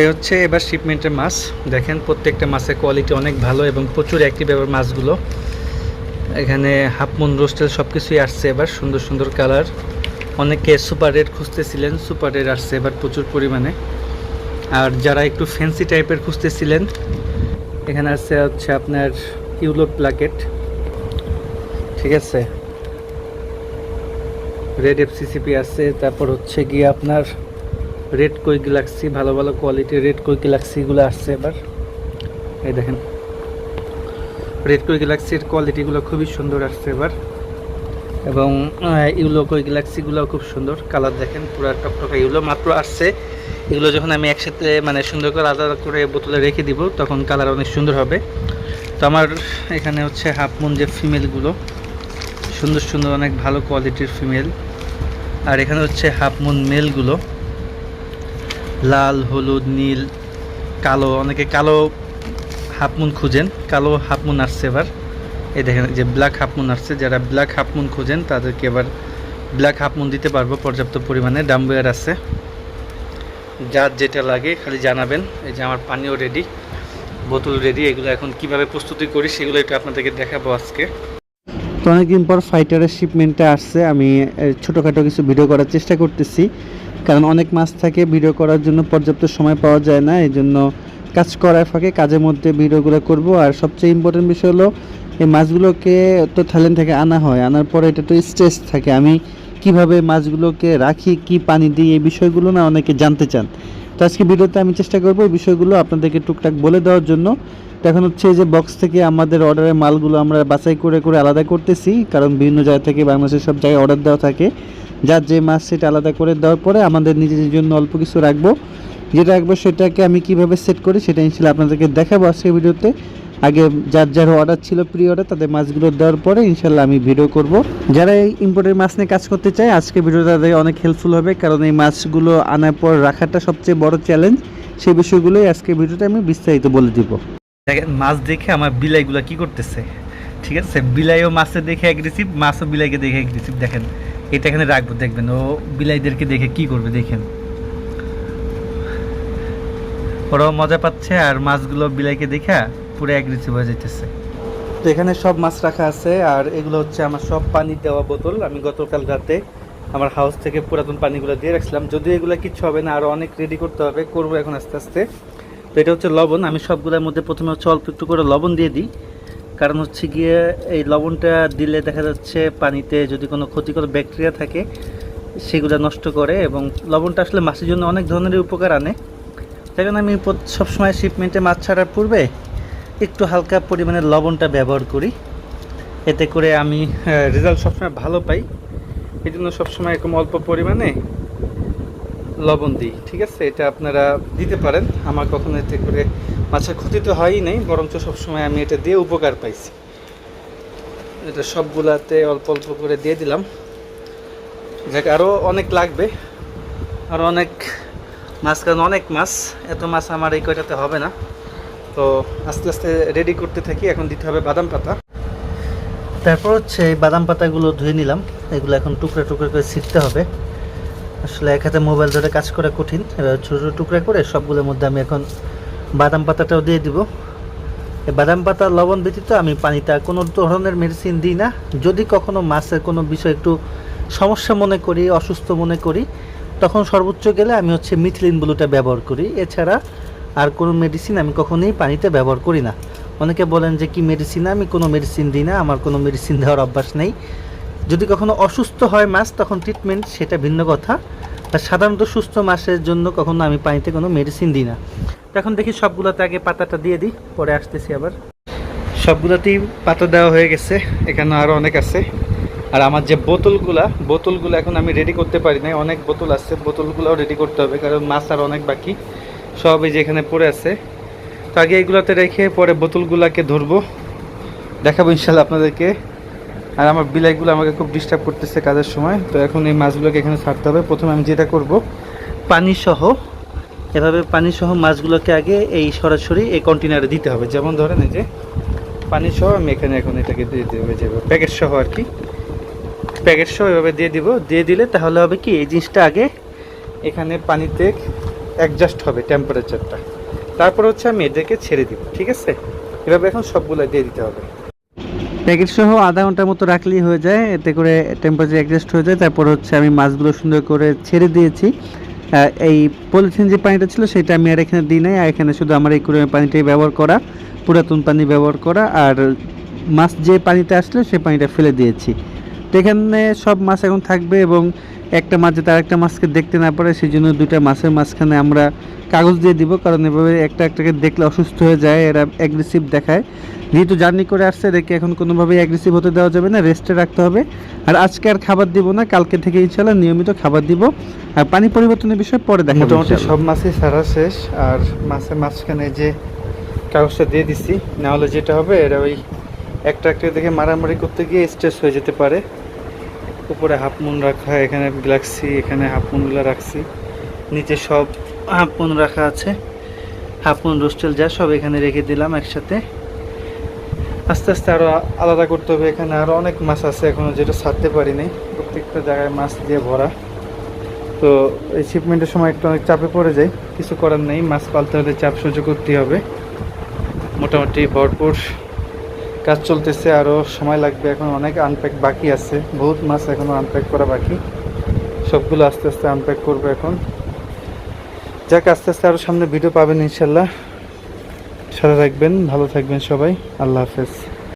এই হচ্ছে এবার শিপমেন্টের মাছ। দেখেন, প্রত্যেকটা মাছের কোয়ালিটি অনেক ভালো এবং প্রচুর অ্যাক্টিভ এবার মাছগুলো। এখানে হাফ মুন রোস্টেল সব কিছুই আসছে এবার, সুন্দর সুন্দর কালার অনেকে সুপার রেড খুঁজতেছিলেন সুপার রেড আসছে এবার প্রচুর পরিমাণে। আর যারা একটু ফ্যান্সি টাইপের খুঁজতেছিলেন, এখানে আছে হচ্ছে আপনার ইউলো প্লাকেট ঠিক আছে? রেড এফসিসিপি আছে, তারপর হচ্ছে গিয়ে আপনার রেড কই গ্যালাক্সি ভালো ভালো কোয়ালিটির রেড কই গ্যালাক্সিগুলো আসছে এবার এই দেখেন। রেড কই গ্যালাক্সির কোয়ালিটিগুলো খুবই সুন্দর আসছে এবার এবং ইউলো কই গ্যালাক্সিগুলো খুব সুন্দর কালার দেখেন, পুরো টকটকা ইউলো মাত্র আসছে। এগুলো যখন আমি একসাথে মানে সুন্দর করে আলাদা করে বোতলে রেখে দিব, তখন কালার অনেক সুন্দর হবে। তো আমার এখানে হচ্ছে হাফ মুন যে ফিমেলগুলো সুন্দর সুন্দর অনেক ভালো কোয়ালিটির ফিমেল আর এখানে হচ্ছে হাফ মুন মেলগুলো লাল, হলুদ, নীল, কালো, অনেকে কালো হাফমুন খুঁজেন, কালো হাফমুন আসছে এবার। এই দেখেন যে ব্ল্যাক হাফমুন আসছে, যারা ব্ল্যাক হাফমুন খুঁজেন, তাদেরকে এবার ব্ল্যাক হাফমুন দিতে পারব পর্যাপ্ত পরিমাণে। ডাম্বুয়ার আছে। যার যেটা লাগে খালি জানাবেন। এই যে আমার পানিও রেডি বোতল রেডি এগুলো এখন কীভাবে প্রস্তুতি করি, সেগুলো একটু আপনাদেরকে দেখাবো আজকে। তো অনেকদিন পর ফাইটারের শিপমেন্টটা আসছে। আমি ছোটোখাটো কিছু ভিডিও করার চেষ্টা করতেছি। কারণ অনেক মাছ থাকে ভিডিও করার জন্য পর্যাপ্ত সময় পাওয়া যায় না। এই জন্য কাজ করার ফাঁকে কাজের মধ্যে ভিডিওগুলো করব। আর সবচেয়ে ইম্পর্টেন্ট বিষয় হলো, এই মাছগুলোকে তো থাইল্যান্ড থেকে আনা হয়। আনার পরে এটা তো স্ট্রেস থাকে। আমি কীভাবে মাছগুলোকে রাখি, কি পানি দিই, এই বিষয়গুলো না অনেকে জানতে চান। তো আজকে ভিডিওতে আমি চেষ্টা করব এই বিষয়গুলো আপনাদেরকে টুকটাক বলে দেওয়ার জন্য। তো এখন হচ্ছে এই যে বক্স থেকে আমাদের অর্ডারের মালগুলো আমরা বাছাই করে করে আলাদা করতেছি, কারণ বিভিন্ন জায়গা থেকে বাংলাদেশের সব জায়গায় অর্ডার দেওয়া থাকে। যার যে মাছ সেটা আলাদা করে দেওয়ার পরে আমাদের নিজেদের জন্য অল্প কিছু রাখব। যেটা রাখব সেটাকে আমি কীভাবে সেট করি সেটা ইনশাল্লাহ আপনাদেরকে দেখাবো আজকে ভিডিওতে। আগে যার যার অর্ডার ছিল প্রি অর্ডার তাদের মাছগুলো দেওয়ার পরে ইনশাল্লাহ আমি ভিডিও করব। যারা এই ইম্পোর্টের মাছ নিয়ে কাজ করতে চায় আজকে ভিডিওটা তাদের অনেক হেল্পফুল হবে, কারণ এই মাছগুলো আনার পর রাখাটা সবচেয়ে বড় চ্যালেঞ্জ সেই বিষয়গুলোই আজকে ভিডিওতে আমি বিস্তারিত বলে দিব। দেখেন, মাছ দেখে আমার বিলাইগুলো কি করতেছে? ঠিক আছে? বিলাইও মাছে দেখে অ্যাগ্রেসিভ মাছও বিলাইকে দেখে অ্যাগ্রেসিভ দেখেন, এটা এখানে রাখব, দেখবেন, ও বিলাইদেরকে দেখে কি করবে, দেখেন। ওরাও মজা পাচ্ছে আর মাছগুলো বিলাইকে দেখা পুরো অ্যাগ্রেসিভ হয়ে যাইতেছে। তো এখানে সব মাছ রাখা আছে আর এগুলো হচ্ছে আমার সব পানি দেওয়া বোতল। আমি গতকাল রাতে আমার হাউস থেকে পুরাতন পানিগুলো দিয়ে রাখছিলাম। যদিও এগুলো কিচ্ছু হবে না আরও অনেক রেডি করতে হবে। করব এখন আস্তে আস্তে। তো এটা হচ্ছে লবণ। আমি সবগুলোর মধ্যে প্রথমে হচ্ছে অল্প একটু করে লবণ দিয়ে দিই। কারণ হচ্ছে গিয়ে এই লবণটা দিলে দেখা যাচ্ছে পানিতে যদি কোনো ক্ষতিকর ব্যাকটেরিয়া থাকে, সেগুলো নষ্ট করে এবং লবণটা আসলে মাছের জন্য অনেক ধরনের উপকার আনে। তাই জন্য আমি সবসময় শিপমেন্টে মাছ ছাড়ার পূর্বে একটু হালকা পরিমাণে লবণটা ব্যবহার করি। এতে করে আমি রেজাল্ট সবসময় ভালো পাই। এই জন্য সবসময় এরকম অল্প পরিমাণে লবণ দিই, ঠিক আছে? এটা আপনারা দিতে পারেন। আমার কখনো এতে করে মাছের ক্ষতি তো হয়ই নাই, বরঞ্চ সবসময় আমি এটা দিয়ে উপকার পাইছি। এটা সবগুলাতে অল্প অল্প করে দিয়ে দিলাম। যাক আরও অনেক লাগবে। আরও অনেক মাছ, কারণ অনেক মাছ, এত মাছ আমার এই কয়টাতে হবে না। তো আস্তে আস্তে রেডি করতে থাকি, এখন দিতে হবে বাদাম পাতা। তারপর হচ্ছে এই বাদাম পাতাগুলো ধুয়ে নিলাম। এগুলো এখন টুকরা টুকরা করে ছিটতে হবে। আসলে এক হাতে মোবাইল ধরে কাজ করা কঠিন। এবার ছোটো ছোটো টুকরা করে সবগুলোর মধ্যে আমি এখন বাদাম পাতাটাও দিয়ে দিব। বাদাম পাতা, লবণ ব্যতীত আমি আর কোনো ধরনের মেডিসিন দিই না। যদি কখনো মাছের কোনো বিষয় একটু সমস্যা মনে করি, অসুস্থ মনে করি, তখন সর্বোচ্চ গেলে আমি হচ্ছে মিথিলিন ব্লুটা ব্যবহার করি। এছাড়া আর কোনো মেডিসিন আমি কখনোই পানিতে ব্যবহার করি না। অনেকে বলেন যে, কি মেডিসিন আমি কোনো মেডিসিন দিই না। আমার কোনো মেডিসিন দেওয়ার অভ্যাস নেই। যদি কখনো অসুস্থ হয় মাছ তখন ট্রিটমেন্ট সেটা ভিন্ন কথা। আর সাধারণত সুস্থ মাছের জন্য কখনো আমি পানিতে কোনো মেডিসিন দিই না। এখন দেখি সবগুলোতে আগে পাতাটা দিয়ে দিই, পরে আসতেছি আবার। সবগুলোতেই পাতা দেওয়া হয়ে গেছে, এখানে আরও অনেক আছে। আর আমার যে বোতলগুলা, বোতলগুলো এখন আমি রেডি করতে পারি না অনেক বোতল আছে, বোতলগুলোও রেডি করতে হবে, কারণ মাছ আর অনেক বাকি। সব এই যে এখানে পড়ে আছে। তো আগে এগুলোতে রেখে পরে বোতলগুলোকে ধরবো। দেখাবো ইনশাল্লাহ আপনাদেরকে। আর আমার বিলাইগুলো আমাকে খুব ডিস্টার্ব করতেছে কাজের সময়। তো এখন এই মাছগুলোকে এখানে ছাড়তে হবে। প্রথমে আমি যেটা করব পানি সহ এভাবে পানি সহ মাছগুলোকে আগে এই সরাসরি এই কন্টেনারে দিতে হবে। যেমন ধরেন এই যে পানি সহ আমি এখানে এখন এটাকে দিয়ে দেবো যে প্যাকেট সহ আর কি। প্যাকেট সহ এভাবে দিয়ে দিব। দিয়ে দিলে তাহলে হবে কি, এই জিনিসটা আগে এখানে পানিতে অ্যাডজাস্ট হবে টেম্পারেচারটা তারপর হচ্ছে আমি এদেরকে ছেড়ে দিব, ঠিক আছে? এভাবে এখন সবগুলো দিয়ে দিতে হবে। প্যাকেট সহ আধা ঘণ্টার মতো রাখলেই হয়ে যায়। এতে করে টেম্পারেচার অ্যাডজাস্ট হয়ে যায়। তারপর হচ্ছে আমি মাছগুলো সুন্দর করে ছেড়ে দিয়েছি। এই পলিথিন যে পানিটা ছিল সেটা আমি আর এখানে দিই নাই। আর এখানে শুধু আমার এই কুড়ে পানিটাই ব্যবহার করা, পুরাতন পানি ব্যবহার করা। আর মাছ যে পানিটা আসলে সে পানিটা ফেলে দিয়েছি। তো এখানে সব মাছ এখন থাকবে এবং একটা মাছ যাতে আরেকটা মাছকে দেখতে না পারে সেই জন্য দুইটা মাছের মাঝখানে আমরা কাগজ দিয়ে দিব কারণ এভাবে একটা একটাকে দেখলে অসুস্থ হয়ে যায় এরা অ্যাগ্রেসিভ দেখায়। যেহেতু জার্নি করে আসছে এদেরকে এখন কোনোভাবেই অ্যাগ্রেসিভ হতে দেওয়া যাবে না রেস্টে রাখতে হবে। আর আজকে আর খাবার দিব না কালকে থেকে ইনশাল্লাহ নিয়মিত খাবার দিব। আর পানি পরিবর্তনের বিষয় পরে দেখা মোটামুটি সব মাছই সারা শেষ আর মাছের মাঝখানে যে কাগজটা দিয়ে দিছি না হলে যেটা হবে এরা ওই একটা একটা দেখে মারামারি করতে গিয়ে স্ট্রেস হয়ে যেতে পারে। উপরে হাফ মুন রাখা, এখানে রাখছি এখানে হাফ মুনগুলো রাখছি। নিচে সব হাফ মুন রাখা আছে। হাফ মুন রোস্টেল যা সব এখানে রেখে দিলাম একসাথে। আস্তে আস্তে আরও আলাদা করতে হবে এখানে। আরও অনেক মাছ আছে এখনও যেটা ছাড়তে পারিনি। প্রত্যেকটা জায়গায় মাছ দিয়ে ভরা। তো এই শিপমেন্টের সময় একটু অনেক চাপে পড়ে যায় কিছু করার নেই। মাছ পালতে হলে চাপ সহ্য করতে হবে। মোটামুটি ভরপুর। কাজ চলতেছে আরও সময় লাগবে, এখন অনেক আনপ্যাক বাকি আছে। বহুত মাছ এখনও আনপ্যাক করা বাকি। সবগুলো আস্তে আস্তে আনপ্যাক করব এখন। যাক, আস্তে আস্তে আরও সামনে ভিডিও পাবেন ইনশাল্লাহ। সাথে থাকবেন, ভালো থাকবেন সবাই। আল্লাহ হাফেজ।